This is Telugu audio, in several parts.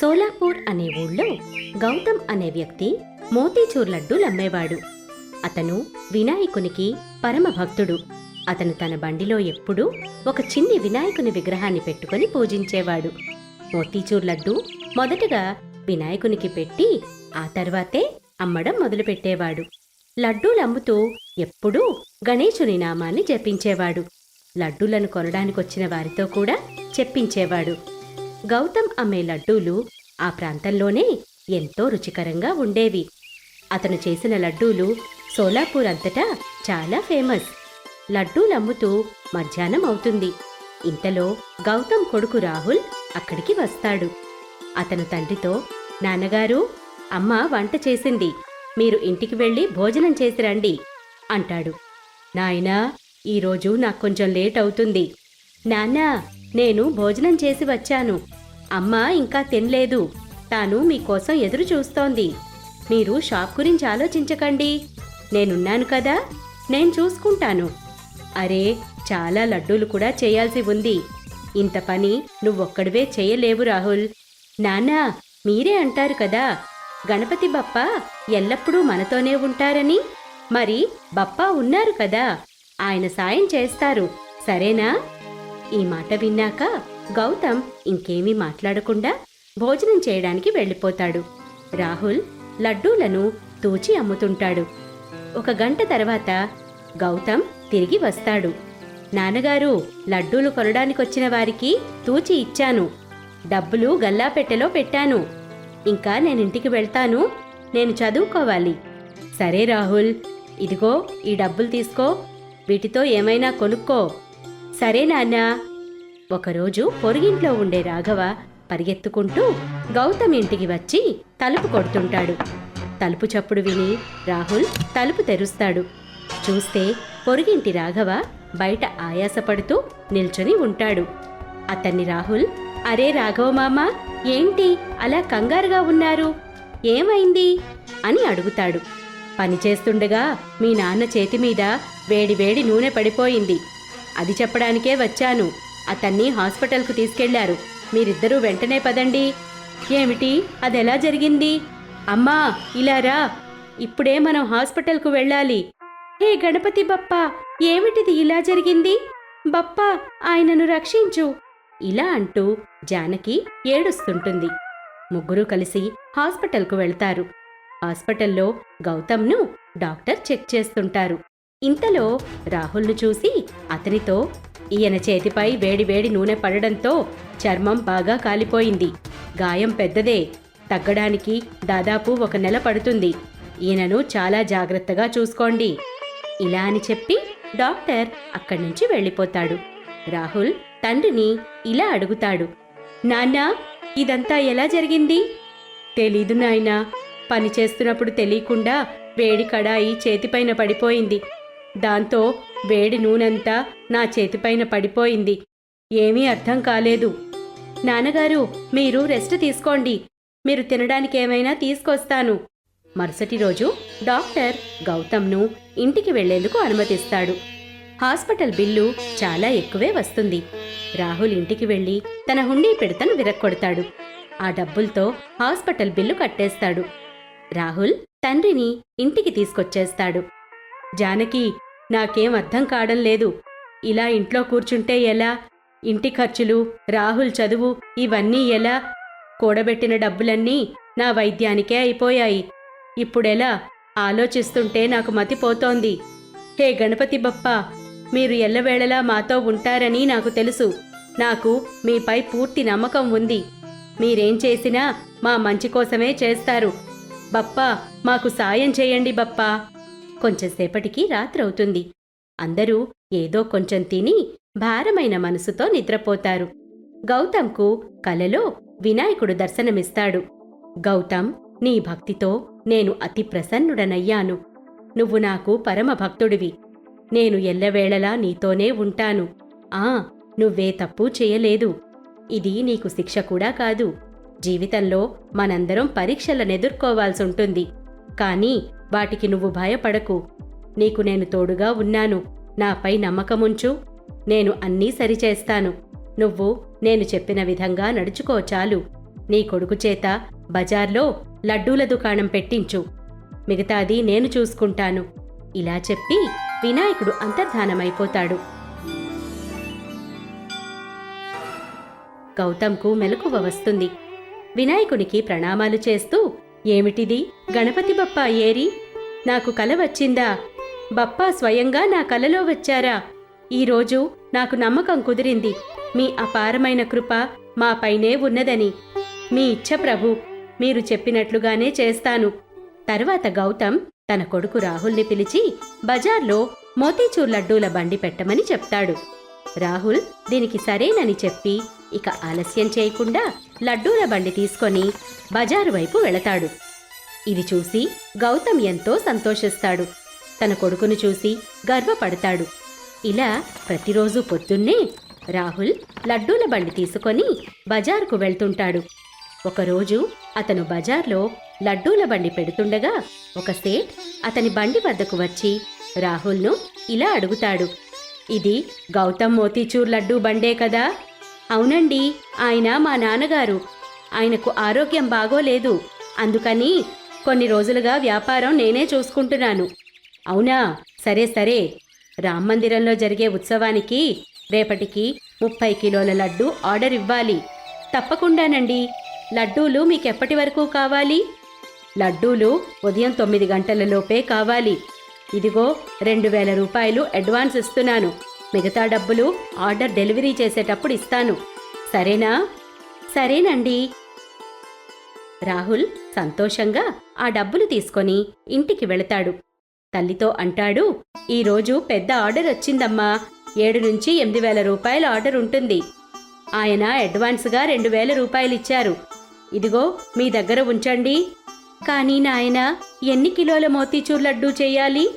సోలాపూర్ అనే ఊళ్ళో గౌతమ్ అనే వ్యక్తి మోతీచూర్ లడ్డూలు అమ్మేవాడు అతను వినాయకునికి పరమ భక్తుడు. అతను తన బండిలో ఎప్పుడూ ఒక చిన్ని వినాయకుని విగ్రహాన్ని పెట్టుకొని పూజించేవాడు. మోతీచూర్ లడ్డు మొదటగా వినాయకునికి పెట్టి ఆ తర్వాతే అమ్మడం మొదలుపెట్టేవాడు. లడ్డూలు అమ్ముతూ ఎప్పుడూ గణేశుని నామాన్ని జపించేవాడు. లడ్డూలను కొనడానికొచ్చిన వారితో కూడా చెప్పించేవాడు. గౌతమ్ అమ్మే లడ్డూలు ఆ ప్రాంతంలోనే ఎంతో రుచికరంగా ఉండేవి. అతను చేసిన లడ్డూలు సోలాపూర్ అంతటా చాలా ఫేమస్. లడ్డూలు అమ్ముతూ మధ్యాహ్నం అవుతుంది. ఇంతలో గౌతమ్ కొడుకు రాహుల్ అక్కడికి వస్తాడు. అతను తండ్రితో నాన్నగారు అమ్మ వంట చేసింది. మీరు ఇంటికి వెళ్ళి భోజనం చేసి రండి అంటాడు. నాయనా ఈరోజు నాకు కొంచెం లేట్ అవుతుంది. నాన్నా నేను భోజనం చేసి వచ్చాను. అమ్మ ఇంకా తినలేదు. తాను మీకోసం ఎదురు చూస్తోంది. మీరు షాప్ గురించి ఆలోచించకండి. నేనున్నాను కదా నేను చూసుకుంటాను. అరే చాలా లడ్డూలు కూడా చేయాల్సి ఉంది. ఇంత పని నువ్వొక్కడివే చేయలేవు రాహుల్. నాన్నా మీరే అంటారు కదా గణపతి బప్ప ఎల్లప్పుడూ మనతోనే ఉంటారని. మరి బప్పా ఉన్నారు కదా ఆయన సాయం చేస్తారు. సరేనా? ఈ మాట విన్నాక గౌతమ్ ఇంకేమీ మాట్లాడకుండా భోజనం చేయడానికి వెళ్ళిపోతాడు. రాహుల్ లడ్డూలను తూచి అమ్ముతుంటాడు. ఒక గంట తర్వాత గౌతమ్ తిరిగి వస్తాడు. నాన్నగారు లడ్డూలు కొనడానికొచ్చిన వారికి తూచి ఇచ్చాను. డబ్బులు గల్లాపెట్టెలో పెట్టాను. ఇంకా నేనింటికి వెళ్తాను. నేను చదువుకోవాలి. సరే రాహుల్ ఇదిగో ఈ డబ్బులు తీసుకో. వీటితో ఏమైనా కొనుక్కో. సరే నాన్నా. ఒకరోజు పొరుగింట్లో ఉండే రాఘవ పరిగెత్తుకుంటూ గౌతమ్ ఇంటికి వచ్చి తలుపు కొడుతుంటాడు. తలుపు చప్పుడు విని రాహుల్ తలుపు తెరుస్తాడు. చూస్తే పొరుగింటి రాఘవ బయట ఆయాసపడుతూ నిల్చొని ఉంటాడు. అతన్ని రాహుల్ అరే రాఘవ మామ ఏంటి అలా కంగారుగా ఉన్నారు? ఏమైంది? అని అడుగుతాడు. పని చేస్తుండగా మీ నాన్న చేతి మీద వేడి వేడి నూనె పడిపోయింది. అది చెప్పడానికే వచ్చాను. అతన్ని హాస్పిటల్కు తీసుకెళ్ళారు. మీరిద్దరూ వెంటనే పదండి. ఏమిటి? అదెలా జరిగింది? అమ్మా ఇలా రా. ఇప్పుడే మనం హాస్పిటల్కు వెళ్ళాలి. హే గణపతి బప్పా ఏమిటిది ఇలా జరిగింది? బప్పా ఆయనను రక్షించు. ఇలా అంటూ జానకి ఏడుస్తుంటుంది. ముగ్గురు కలిసి హాస్పిటల్కు వెళ్తారు. హాస్పిటల్లో గౌతమ్ను డాక్టర్ చెక్ చేస్తుంటారు. ఇంతలో రాహుల్ను చూసి అతనితో ఈయన చేతిపై వేడివేడి నూనె పడడంతో చర్మం బాగా కాలిపోయింది. గాయం పెద్దదే. తగ్గడానికి దాదాపు ఒక నెల పడుతుంది. ఈయనను చాలా జాగ్రత్తగా చూసుకోండి. ఇలా అని చెప్పి డాక్టర్ అక్కడి నుంచి వెళ్ళిపోతాడు. రాహుల్ తండ్రిని ఇలా అడుగుతాడు. నాన్నా ఇదంతా ఎలా జరిగింది? తెలీదు నాయనా. పని చేస్తున్నప్పుడు తెలియకుండా వేడి కడాయి చేతిపైన పడిపోయింది. దాంతో వేడి నూనెంతా నా చేతిపైన పడిపోయింది. ఏమీ అర్థం కాలేదు. నాన్నగారు మీరు రెస్ట్ తీసుకోండి. మీరు తినడానికి ఏమైనా తీసుకొస్తాను. మరుసటి రోజు డాక్టర్ గౌతమ్ను ఇంటికి వెళ్ళేందుకు అనుమతిస్తాడు. హాస్పిటల్ బిల్లు చాలా ఎక్కువే వస్తుంది. రాహుల్ ఇంటికి వెళ్ళి తన హుండీ పిడతను విరక్కొడతాడు. ఆ డబ్బులతో హాస్పిటల్ బిల్లు కట్టేస్తాడు. రాహుల్ తండ్రిని ఇంటికి తీసుకొచ్చేస్తాడు. జానకి నాకేం అర్థం కావడం లేదు. ఇలా ఇంట్లో కూర్చుంటే ఎలా? ఇంటి ఖర్చులు రాహుల్ చదువు ఇవన్నీ ఎలా? కూడబెట్టిన డబ్బులన్నీ నా వైద్యానికే అయిపోయాయి. ఇప్పుడెలా? ఆలోచిస్తుంటే నాకు మతిపోతోంది. హే గణపతి బప్పా మీరు ఎల్లవేళలా మాతో ఉంటారని నాకు తెలుసు. నాకు మీపై పూర్తి నమ్మకం ఉంది. మీరేం చేసినా మా మంచి కోసమే చేస్తారు. బప్పా మాకు సాయం చేయండి బప్పా. కొంచెంసేపటికి రాత్రవుతుంది. అందరూ ఏదో కొంచెం తిని భారమైన మనసుతో నిద్రపోతారు. గౌతమ్కు కలలో వినాయకుడు దర్శనమిస్తాడు. గౌతమ్ నీ భక్తితో నేను అతి ప్రసన్నుడనయ్యాను. నువ్వు నాకు పరమ భక్తుడివి. నేను ఎల్లవేళలా నీతోనే ఉంటాను. ఆ నువ్వే తప్పు చేయలేదు. ఇది నీకు శిక్ష కూడా కాదు. జీవితంలో మనందరం పరీక్షలనెదుర్కోవాల్సుంటుంది కానీ వాటికి నువ్వు భయపడకు. నీకు నేను తోడుగా ఉన్నాను. నాపై నమ్మకముంచు. నేను అన్నీ సరిచేస్తాను. నువ్వు నేను చెప్పిన విధంగా నడుచుకో చాలు. నీ కొడుకు చేత బజార్లో లడ్డూల దుకాణం పెట్టించు. మిగతాది నేను చూసుకుంటాను. ఇలా చెప్పి వినాయకుడు అంతర్ధానమైపోతాడు. గౌతమ్కు మెలకువ వస్తుంది. వినాయకునికి ప్రణామాలు చేస్తూ ఏమిటిది? గణపతి బప్పా ఏరి? నాకు కల వచ్చిందా? బప్పా స్వయంగా నా కలలో వచ్చారా? ఈరోజు నాకు నమ్మకం కుదిరింది. మీ అపారమైన కృప మాపైనే ఉన్నదని. మీ ఇచ్చ ప్రభు మీరు చెప్పినట్లుగానే చేస్తాను. తర్వాత గౌతమ్ తన కొడుకు రాహుల్ని పిలిచి బజార్లో మోతీచూర్ లడ్డూల బండి పెట్టమని చెప్తాడు. రాహుల్ దీనికి సరేనని చెప్పి ఇక ఆలస్యం చేయకుండా లడ్డూల బండి తీసుకొని బజారు వైపు వెళతాడు. ఇది చూసి గౌతమ్ ఎంతో సంతోషిస్తాడు. తన కొడుకును చూసి గర్వపడతాడు. ఇలా ప్రతిరోజు పొద్దున్నే రాహుల్ లడ్డూల బండి తీసుకొని బజారుకు వెళ్తుంటాడు. ఒకరోజు అతను బజార్లో లడ్డూల బండి పెడుతుండగా ఒక సేట్ అతని బండి వద్దకు వచ్చి రాహుల్ను ఇలా అడుగుతాడు. ఇది గౌతమ్ మోతీచూర్ లడ్డూ బండే కదా? అవునండి ఆయన మా నాన్నగారు. ఆయనకు ఆరోగ్యం బాగోలేదు. అందుకని కొన్ని రోజులుగా వ్యాపారం నేనే చూసుకుంటున్నాను. అవునా? సరే సరే. రామ్ మందిరంలో జరిగే ఉత్సవానికి రేపటికి ముప్పై కిలోల లడ్డు ఆర్డర్ ఇవ్వాలి. తప్పకుండానండి. లడ్డూలు మీకెప్పటి వరకు కావాలి? లడ్డూలు ఉదయం తొమ్మిది గంటలలోపే కావాలి. ఇదిగో రెండు వేల రూపాయలు అడ్వాన్స్ ఇస్తున్నాను. మిగతా డబ్బులు ఆర్డర్ డెలివరీ చేసేటప్పుడు ఇస్తాను. సరేనా? సరేనండి. రాహుల్ సంతోషంగా ఆ డబ్బులు తీసుకొని ఇంటికి వెళతాడు. తల్లితో అంటాడు ఈరోజు పెద్ద ఆర్డర్ వచ్చిందమ్మా. ఏడు నుంచి ఎనిమిది వేల రూపాయల ఆర్డర్ ఉంటుంది. ఆయన అడ్వాన్స్గా రెండు వేల రూపాయలు ఇచ్చారు. ఇదిగో మీ దగ్గర ఉంచండి. కానీ నాయన ఎన్ని కిలోల మోతీచూర్ లడ్డూ చేయాలి?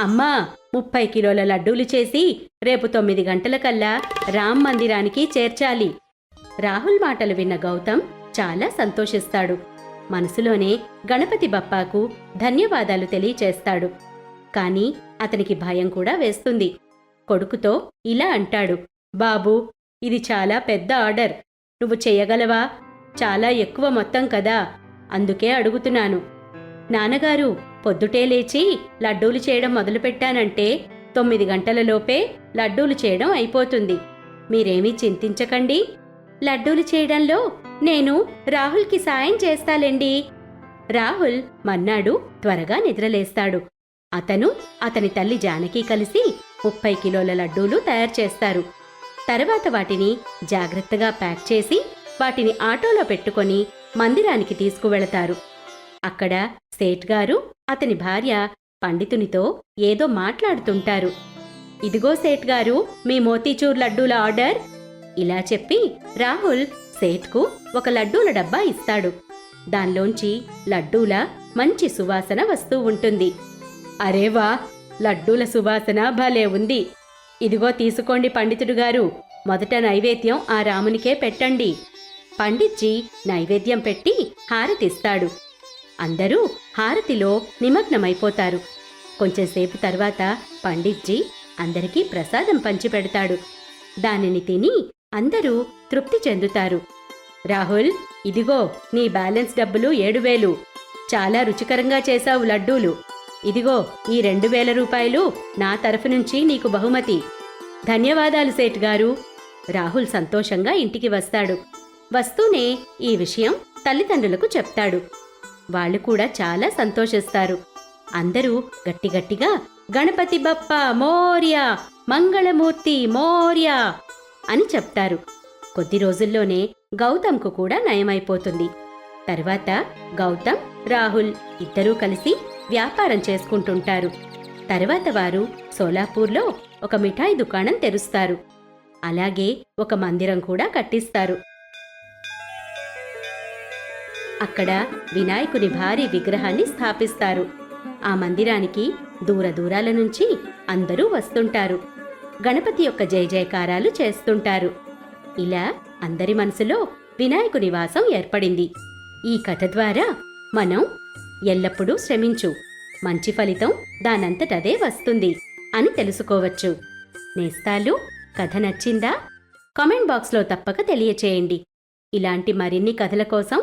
అమ్మా ముప్పై కిలోల లడ్డూలు చేసి రేపు తొమ్మిది గంటలకల్లా రామ్ మందిరానికి చేర్చాలి. రాహుల్ మాటలు విన్న గౌతమ్ చాలా సంతోషిస్తాడు. మనసులోనే గణపతి బప్పాకు ధన్యవాదాలు తెలియచేస్తాడు. కాని అతనికి భయం కూడా వేస్తుంది. కొడుకుతో ఇలా అంటాడు బాబూ ఇది చాలా పెద్ద ఆర్డర్. నువ్వు చేయగలవా? చాలా ఎక్కువ మొత్తం కదా. అందుకే అడుగుతున్నాను. నాన్నగారు పొద్దుటే లేచి లడ్డూలు చేయడం మొదలుపెట్టానంటే తొమ్మిది గంటలలోపే లడ్డూలు చేయడం అయిపోతుంది. మీరేమీ చింతించకండి. లడ్డూలు చేయడంలో నేను రాహుల్కి సాయం చేస్తాలేండి. రాహుల్ మన్నాడు త్వరగా నిద్రలేస్తాడు. అతను అతని తల్లి జానకి కలిసి ముప్పై కిలోల లడ్డూలు తయారు చేస్తారు. తర్వాత వాటిని జాగ్రత్తగా ప్యాక్ చేసి వాటిని ఆటోలో పెట్టుకొని మందిరానికి తీసుకువెళతారు. అక్కడ సేట్ గారు అతని భార్య పండితునితో ఏదో మాట్లాడుతుంటారు. ఇదిగో సేట్ గారు మీ మోతీచూర్ లడ్డూల ఆర్డర్. ఇలా చెప్పి రాహుల్ సేట్కు ఒక లడ్డూల డబ్బా ఇస్తాడు. దానిలోంచి లడ్డూల మంచి సువాసన వస్తూ ఉంటుంది. అరేవా లడ్డూల సువాసన భలే ఉంది. ఇదిగో తీసుకోండి పండితుడు గారు మొదట నైవేద్యం ఆ రామునికే పెట్టండి. పండిత్జీ నైవేద్యం పెట్టి హారతిస్తాడు. అందరూ హారతిలో నిమగ్నమైపోతారు. కొంచెంసేపు తర్వాత పండిత్జీ అందరికీ ప్రసాదం పంచిపెడతాడు. దానిని తిని అందరూ తృప్తి చెందుతారు. రాహుల్ ఇదిగో నీ బ్యాలెన్స్ డబ్బులు ఏడు వేలు చాలా రుచికరంగా చేశావు లడ్డూలు. ఇదిగో ఈ రెండు వేల రూపాయలు నా తరఫు నుంచి నీకు బహుమతి. ధన్యవాదాలు సేట్ గారు. రాహుల్ సంతోషంగా ఇంటికి వస్తాడు. వస్తూనే ఈ విషయం తల్లిదండ్రులకు చెప్తాడు. వాళ్ళు కూడా చాలా సంతోషిస్తారు. అందరూ గట్టిగట్టిగా గణపతి బప్ప మోర్య! మంగళమూర్తి మోర్య! అని చెప్తారు. కొద్ది రోజుల్లోనే గౌతమ్కు కూడా నయమైపోతుంది. తర్వాత గౌతమ్ రాహుల్ ఇద్దరూ కలిసి వ్యాపారం చేసుకుంటుంటారు. తర్వాత వారు సోలాపూర్లో ఒక మిఠాయి దుకాణం తెరుస్తారు. అలాగే ఒక మందిరం కూడా కట్టిస్తారు. అక్కడ వినాయకుని భారీ విగ్రహాన్ని స్థాపిస్తారు. ఆ మందిరానికి దూర దూరాల నుంచి అందరూ వస్తుంటారు. గణపతి యొక్క జయ జయకారాలు చేస్తుంటారు. ఇలా అందరి మనసులో వినాయకుని వాసం ఏర్పడింది. ఈ కథ ద్వారా మనం ఎల్లప్పుడూ శ్రమించు. మంచి ఫలితం దానంతటదే వస్తుంది అని తెలుసుకోవచ్చు. నేస్తాలు కథ నచ్చిందా? కామెంట్ బాక్స్లో తప్పక తెలియచేయండి. ఇలాంటి మరిన్ని కథల కోసం